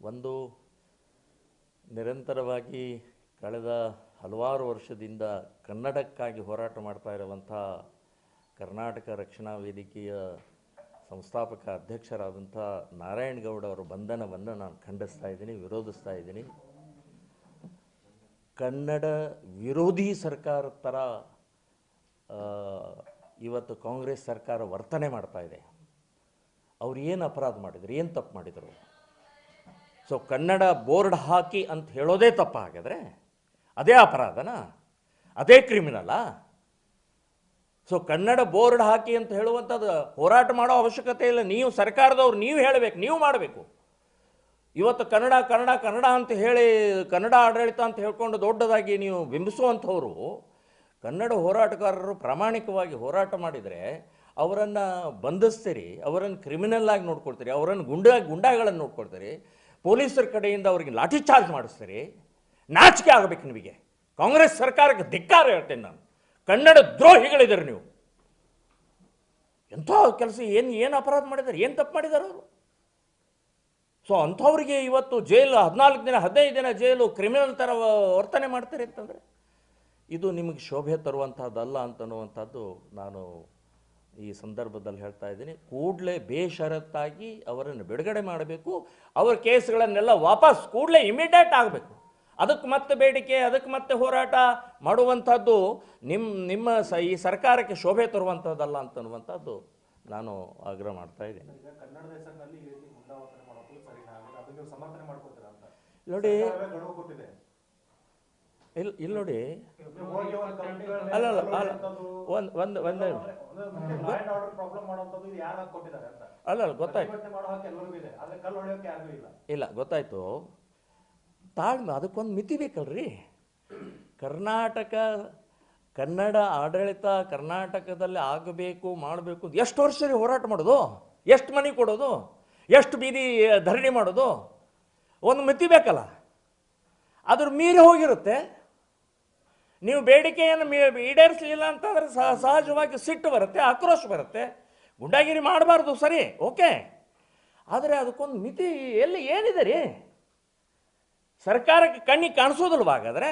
ಒಂದು ನಿರಂತರವಾಗಿ ಕಳೆದ ಹಲವಾರು ವರ್ಷದಿಂದ ಕನ್ನಡಕ್ಕಾಗಿ ಹೋರಾಟ ಮಾಡ್ತಾ ಇರುವಂಥ ಕರ್ನಾಟಕ ರಕ್ಷಣಾ ವೇದಿಕೆಯ ಸಂಸ್ಥಾಪಕ ಅಧ್ಯಕ್ಷರಾದಂಥ ನಾರಾಯಣಗೌಡ ಅವರ ಬಂಧನವನ್ನು ನಾನು ಖಂಡಿಸ್ತಾ ಇದ್ದೀನಿ, ವಿರೋಧಿಸ್ತಾ ಇದ್ದೀನಿ. ಕನ್ನಡ ವಿರೋಧಿ ಸರ್ಕಾರ ಥರ ಇವತ್ತು ಕಾಂಗ್ರೆಸ್ ಸರ್ಕಾರ ವರ್ತನೆ ಮಾಡ್ತಾ ಇದೆ. ಅವ್ರು ಏನು ಅಪರಾಧ ಮಾಡಿದರು, ಏನು ತಪ್ಪು ಮಾಡಿದರು? ಸೊ ಕನ್ನಡ ಬೋರ್ಡ್ ಹಾಕಿ ಅಂತ ಹೇಳೋದೇ ತಪ್ಪ ಹಾಗಾದರೆ ಅದೇ ಅಪರಾಧನ? ಅದೇ ಕ್ರಿಮಿನಲಾ? ಸೊ ಕನ್ನಡ ಬೋರ್ಡ್ ಹಾಕಿ ಅಂತ ಹೇಳುವಂಥದ್ದು ಹೋರಾಟ ಮಾಡೋ ಅವಶ್ಯಕತೆ ಇಲ್ಲ. ನೀವು ಸರ್ಕಾರದವ್ರು, ನೀವು ಹೇಳಬೇಕು, ನೀವು ಮಾಡಬೇಕು. ಇವತ್ತು ಕನ್ನಡ ಕನ್ನಡ ಕನ್ನಡ ಅಂತ ಹೇಳಿ, ಕನ್ನಡ ಆಡಳಿತ ಅಂತ ಹೇಳ್ಕೊಂಡು ದೊಡ್ಡದಾಗಿ ನೀವು ಬಿಂಬಿಸುವಂಥವ್ರು, ಕನ್ನಡ ಹೋರಾಟಗಾರರು ಪ್ರಾಮಾಣಿಕವಾಗಿ ಹೋರಾಟ ಮಾಡಿದರೆ ಅವರನ್ನು ಬಂಧಿಸ್ತೀರಿ, ಅವರನ್ನು ಕ್ರಿಮಿನಲ್ ಆಗಿ ನೋಡ್ಕೊಳ್ತೀರಿ, ಅವರನ್ನು ಗುಂಡ, ಗುಂಡಾಗಳನ್ನು ನೋಡ್ಕೊಳ್ತೀರಿ ಪೊಲೀಸರ ಕಡೆಯಿಂದ ಅವ್ರಿಗೆ ಲಾಠಿ ಚಾರ್ಜ್ ಮಾಡಿಸ್ತೀರಿ, ನಾಚಿಕೆ ಆಗಬೇಕು ನಿಮಗೆ. ಕಾಂಗ್ರೆಸ್ ಸರ್ಕಾರಕ್ಕೆ ಧಿಕ್ಕಾರ ಹೇಳ್ತೇನೆ ನಾನು. ಕನ್ನಡ ದ್ರೋಹಿಗಳಿದ್ದಾರೆ ನೀವು. ಎಂಥ ಕೆಲಸ, ಏನು ಏನು ಅಪರಾಧ ಮಾಡಿದ್ದಾರೆ, ಏನು ತಪ್ಪು ಮಾಡಿದ್ದಾರೆ ಅವರು? ಸೊ ಅಂಥವ್ರಿಗೆ ಇವತ್ತು ಜೈಲು, ಹದಿನಾಲ್ಕು ದಿನ, ಹದಿನೈದು ದಿನ ಜೈಲು ಕ್ರಿಮಿನಲ್ ಥರ ವರ್ತನೆ ಮಾಡ್ತಾರೆ ಅಂತಂದರೆ, ಇದು ನಿಮಗೆ ಶೋಭೆ ತರುವಂಥದ್ದಲ್ಲ ಅಂತನ್ನುವಂಥದ್ದು ನಾನು ಈ ಸಂದರ್ಭದಲ್ಲಿ ಹೇಳ್ತಾ ಇದ್ದೀನಿ ಕೂಡಲೇ ಬೇಷರತ್ತಾಗಿ ಅವರನ್ನು ಬಿಡುಗಡೆ ಮಾಡಬೇಕು ಅವರ ಕೇಸ್ಗಳನ್ನೆಲ್ಲ ವಾಪಸ್ ಕೂಡಲೇ ಇಮಿಡಿಯೇಟ್ ಆಗಬೇಕು. ಅದಕ್ಕೆ ಮತ್ತೆ ಬೇಡಿಕೆ ಅದಕ್ಕೆ ಮತ್ತೆ ಹೋರಾಟ ಮಾಡುವಂಥದ್ದು ನಿಮ್ಮ ನಿಮ್ಮ ಸ ಈ ಸರ್ಕಾರಕ್ಕೆ ಶೋಭೆ ತರುವಂಥದ್ದಲ್ಲ ಅಂತನ್ನುವಂಥದ್ದು ನಾನು ಆಗ್ರಹ ಮಾಡ್ತಾ ಇದ್ದೀನಿ. ನೋಡಿ ಇಲ್ಲಿ ಇಲ್ಲಿ ನೋಡಿ. ಅಲ್ಲ ಅಲ್ಲ ಅಲ್ಲ ಒಂದು ಒಂದು ಒಂದು ಲಾ ಆರ್ಡರ್ ಪ್ರಾಬ್ಲಮ್ ಮಾಡುವಂಥದ್ದು ಯಾರು ಕೊಟ್ಟಿದ್ದಾರೆ ಅಂತ. ಅಲ್ಲ ಅಲ್ಲ ಗೊತ್ತಾಯ್ತು. ಇಲ್ಲ. ಇಲ್ಲ ಗೊತ್ತಾಯ್ತು. ತಾಳ್ಮೆ ಅದಕ್ಕೊಂದು ಮಿತಿ ಬೇಕಲ್ರಿ? ಕರ್ನಾಟಕ ಕನ್ನಡ ಆಡಳಿತ ಕರ್ನಾಟಕದಲ್ಲಿ ಆಗಬೇಕು ಮಾಡಬೇಕು ಎಷ್ಟು ವರ್ಷ ರೀ ಹೋರಾಟ ಮಾಡೋದು? ಎಷ್ಟು ಮನೆ ಕೊಡೋದು? ಎಷ್ಟು ಬೀದಿ ಧರಣಿ ಮಾಡೋದು? ಒಂದು ಮಿತಿ ಬೇಕಲ್ಲ? ಅದ್ರ ಮೀರಿ ಹೋಗಿರುತ್ತೆ. ನೀವು ಬೇಡಿಕೆಯನ್ನು ಈಡೇರಿಸಲಿಲ್ಲ ಅಂತಂದ್ರೆ ಸಹ ಸಹಜವಾಗಿ ಸಿಟ್ಟು ಬರುತ್ತೆ, ಆಕ್ರೋಶ ಬರುತ್ತೆ. ಗುಂಡಾಗಿರಿ ಮಾಡಬಾರ್ದು, ಸರಿ, ಓಕೆ. ಆದರೆ ಅದಕ್ಕೊಂದು ಮಿತಿ ಎಲ್ಲಿ ಏನಿದೆ ರೀ? ಸರ್ಕಾರಕ್ಕೆ ಕಣ್ಣಿಗೆ ಕಾಣಿಸೋದಿಲ್ವ ಹಾಗಾದ್ರೆ?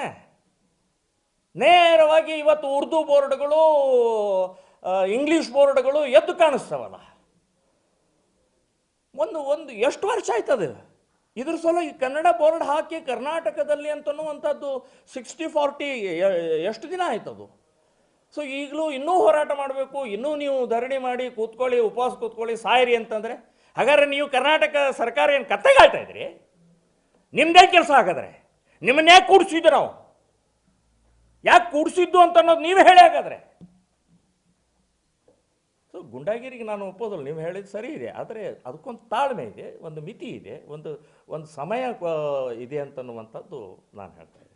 ನೇರವಾಗಿ ಇವತ್ತು ಉರ್ದು ಬೋರ್ಡ್ಗಳು ಇಂಗ್ಲೀಷ್ ಬೋರ್ಡ್ಗಳು ಎದ್ದು ಕಾಣಿಸ್ತಾವಲ್ಲ. ಒಂದು ಒಂದು ಎಷ್ಟು ವರ್ಷ ಆಯ್ತದೆ? ಇದ್ರ ಸಲ ಈ ಕನ್ನಡ ಬೋರ್ಡ್ ಹಾಕಿ ಕರ್ನಾಟಕದಲ್ಲಿ ಅಂತನ್ನುವಂಥದ್ದು ಸಿಕ್ಸ್ಟಿ ಫಾರ್ಟಿ ಎಷ್ಟು ದಿನ ಆಯ್ತದು ಸೊ ಈಗಲೂ ಇನ್ನೂ ಹೋರಾಟ ಮಾಡಬೇಕು, ಇನ್ನೂ ನೀವು ಧರಣಿ ಮಾಡಿ, ಕೂತ್ಕೊಳ್ಳಿ, ಉಪವಾಸ ಕೂತ್ಕೊಳ್ಳಿ, ಸಾಯಿರಿ ಅಂತಂದರೆ, ಹಾಗಾದ್ರೆ ನೀವು ಕರ್ನಾಟಕ ಸರ್ಕಾರ ಏನು ಕತ್ತೆಗಾಳ್ತಾ ಇದ್ರಿ ನಿಮ್ಮದೇ ಕೆಲಸ ಹಾಗಾದ್ರೆ? ನಿಮ್ಮನ್ನೇ ಕೂಡಿಸಿದ್ದು ನಾವು? ಯಾಕೆ ಕೂಡಿಸಿದ್ದು ಅಂತ ಅನ್ನೋದು ನೀವು ಹೇಳಿ ಹಾಗಾದ್ರೆ. ಸೊ ಗುಂಡಾಗಿರಿಗೆ ನಾನು ಒಪ್ಪೋದಿಲ್ಲ. ನೀವು ಹೇಳಿದ್ದು ಸರಿ ಇದೆ. ಆದರೆ ಅದಕ್ಕೊಂದು ತಾಳ್ಮೆ ಇದೆ, ಒಂದು ಮಿತಿ ಇದೆ, ಒಂದು ಒಂದು ಸಮಯ ಇದೆ ಅಂತನ್ನುವಂಥದ್ದು ನಾನು ಹೇಳ್ತೇನೆ